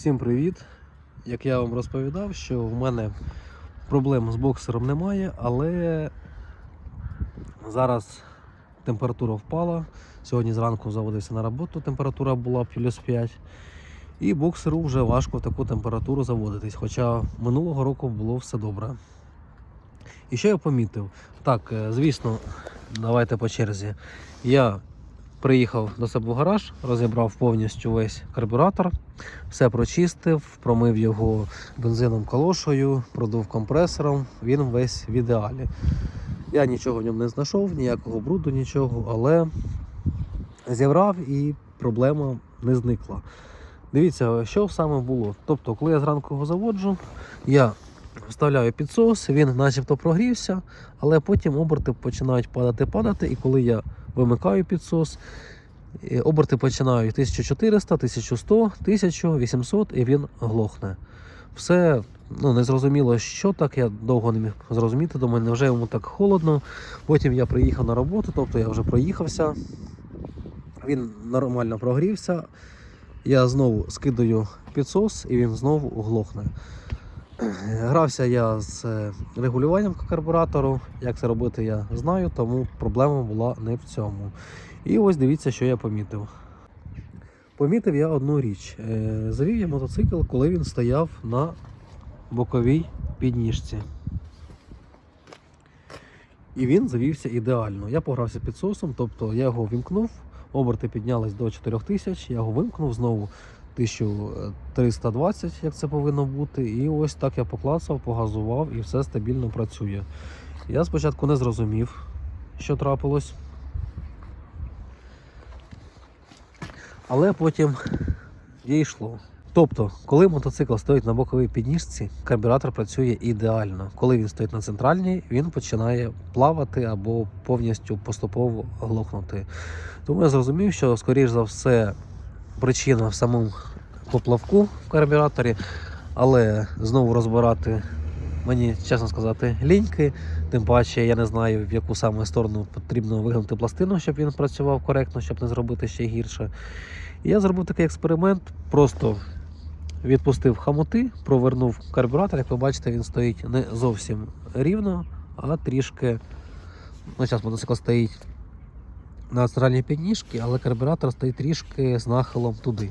Всім привіт! Як я вам розповідав, що в мене проблем з боксером немає, але зараз температура впала. Сьогодні зранку заводився на роботу, температура була плюс 5. І боксеру вже важко в таку температуру заводитись, хоча минулого року було все добре. І що я помітив? Так, е, звісно, давайте по черзі. Я приїхав до себе в гараж, розібрав повністю весь карбюратор, все прочистив, промив його бензином калошою, продув компресором, він весь в ідеалі. Я нічого в ньому не знайшов, ніякого бруду, нічого, але зібрав і проблема не зникла. Дивіться, що саме було. Тобто, коли я зранку його заводжу, я вставляю підсос, він начебто прогрівся, але потім оберти починають падати, падати, і коли я вимикаю підсос, е, оберти починають 1400, 1100, 1800 і він глохне. Все ну, незрозуміло, що так, я довго не міг зрозуміти. Думаю, невже йому так холодно. Потім я приїхав на роботу, тобто я вже проїхався. Він нормально прогрівся. Я знову скидаю підсос і він знову глохне. Грався я з е, регулюванням карбуратору. Як це робити, я знаю, тому проблема була не в цьому. І ось дивіться, що я помітив. Помітив я одну річ. Е, Завів я мотоцикл, коли він стояв на боковій підніжці. І він завівся ідеально. Я погрався підсосом, тобто я його вімкнув, оберти піднялись до 4000, я його вимкнув знову 1320, як це повинно бути. І ось так я поклацав, погазував і все стабільно працює. Я спочатку не зрозумів, що трапилось. Але потім дійшло. Тобто, коли мотоцикл стоїть на боковій підніжці, карбюратор працює ідеально. Коли він стоїть на центральній, він починає плавати або повністю поступово глохнути. Тому я зрозумів, що, скоріш за все, причина в самому поплавку в карбюраторі, але знову розбирати мені, чесно сказати, ліньки. Тим паче я не знаю, в яку саме сторону потрібно вигнути пластину, щоб він працював коректно, щоб не зробити ще гірше. І я зробив такий експеримент, просто відпустив хамути, провернув карбюратор. Як ви бачите, він стоїть не зовсім рівно, а трішки. Ну, зараз мотоцикл стоїть на центральній підніжці, але карбюратор стоїть трішки з нахилом туди.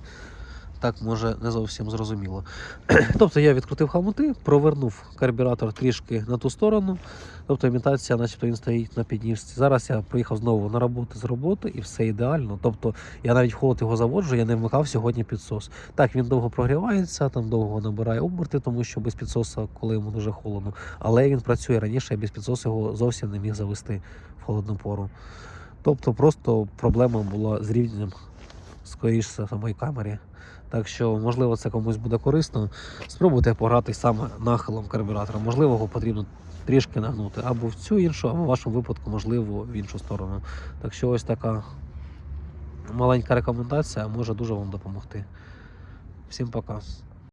Так може не зовсім зрозуміло. тобто я відкрутив хамути, провернув карбюратор трішки на ту сторону. Тобто імітація, начебто він стоїть на підніжці. Зараз я приїхав знову на роботу з роботи і все ідеально. Тобто я навіть холод його заводжу, я не вмикав сьогодні підсос. Так, він довго прогрівається, там довго набирає оберти, тому що без підсоса, коли йому дуже холодно. Але він працює раніше, я без підсосу його зовсім не міг завести в холодну пору. Тобто просто проблема була з рівнем, скоріше, в самої камері. Так що, можливо, це комусь буде корисно. Спробуйте пограти саме нахилом карбюратора. Можливо, його потрібно трішки нагнути або в цю іншу, або в вашому випадку, можливо, в іншу сторону. Так що ось така маленька рекомендація може дуже вам допомогти. Всім пока.